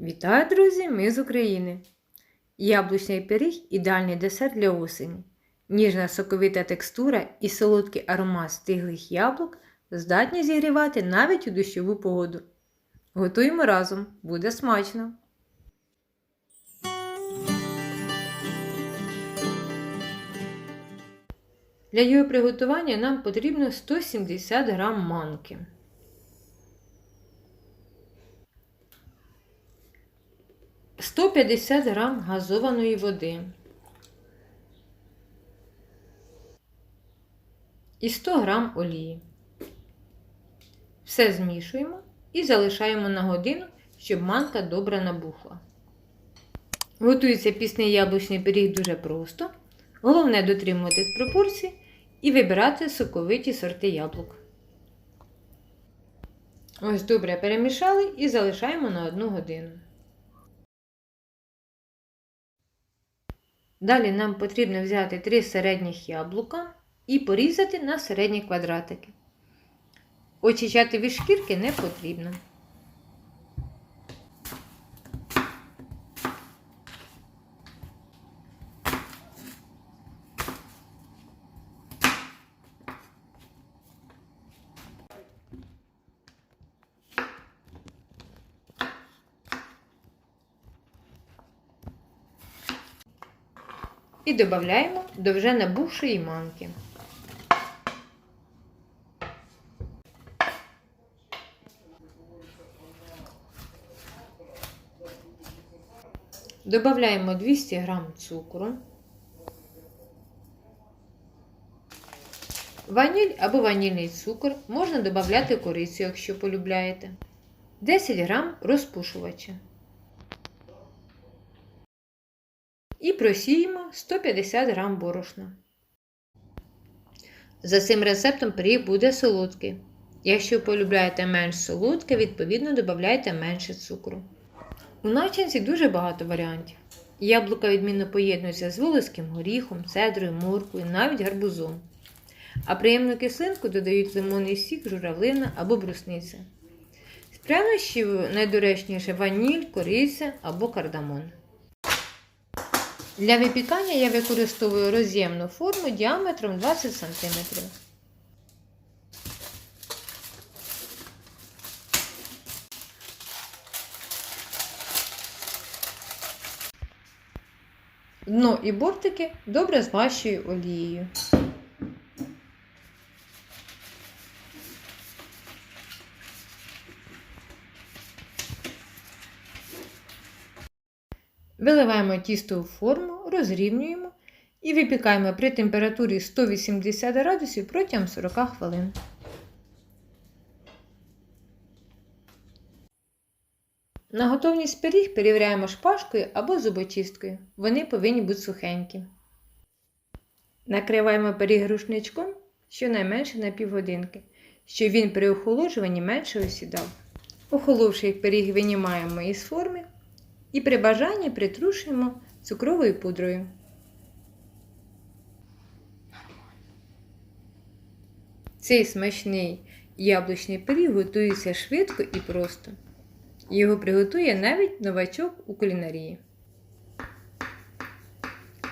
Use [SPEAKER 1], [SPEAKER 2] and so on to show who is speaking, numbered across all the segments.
[SPEAKER 1] Вітаю, друзі! Ми з України. Яблучний пиріг ідеальний десерт для осені. Ніжна соковита текстура і солодкий аромат стиглих яблук здатні зігрівати навіть у дощову погоду. Готуємо разом, буде смачно! Для його приготування нам потрібно 170 г манки. – 150 г газованої води і 100 г олії. Все змішуємо і залишаємо на годину, щоб манка добре набухла. Готується пісний яблучний пиріг дуже просто. Головне дотримуватись пропорцій і вибирати соковиті сорти яблук. Ось добре перемішали і залишаємо на 1 годину. Далі нам потрібно взяти три середніх яблука і порізати на середні квадратики. Очищати від шкірки не потрібно. І додаємо до вже набухшої манки. Добавляємо 200 г цукру, ваніль або ванільний цукор можна додати корицю, якщо полюбляєте, 10 г розпушувача. І просіємо 150 г борошна. За цим рецептом пиріг буде солодкий. Якщо полюбляєте менш солодке, відповідно додайте менше цукру. У начинці дуже багато варіантів. Яблука відмінно поєднуються з волоським горіхом, цедрою, морквою, навіть гарбузом. А приємну кислинку додають лимонний сік, журавлина або брусниця. З прянощів найдоречніше ваніль, кориця або кардамон. Для випікання я використовую роз'ємну форму діаметром 20 см. Дно і бортики добре змащую олією. Виливаємо тісто у форму, розрівнюємо і випікаємо при температурі 180 градусів протягом 40 хвилин. На готовність пиріг перевіряємо шпажкою або зубочисткою. Вони повинні бути сухенькі. Накриваємо пиріг рушничком щонайменше на півгодинки, щоб він при охолоджуванні менше осідав. Охоловший пиріг винімаємо із форми і при бажанні притрушуємо цукровою пудрою. Цей смачний яблучний пиріг готується швидко і просто. Його приготує навіть новачок у кулінарії.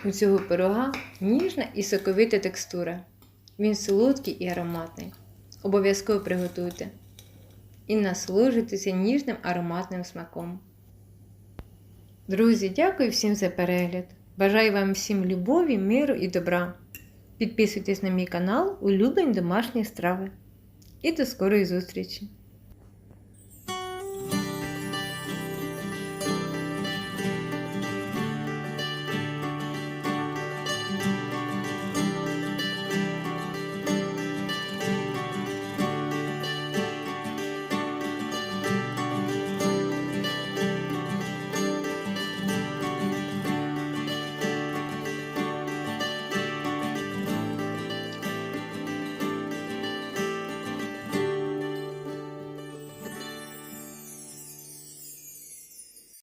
[SPEAKER 1] У цього пирога ніжна і соковита текстура. Він солодкий і ароматний. Обов'язково приготуйте. І насолоджуйтеся ніжним ароматним смаком. Друзі, дякую всім за перегляд. Бажаю вам всім любові, миру і добра. Підписуйтесь на мій канал Улюблень домашні страви. І до скорої зустрічі!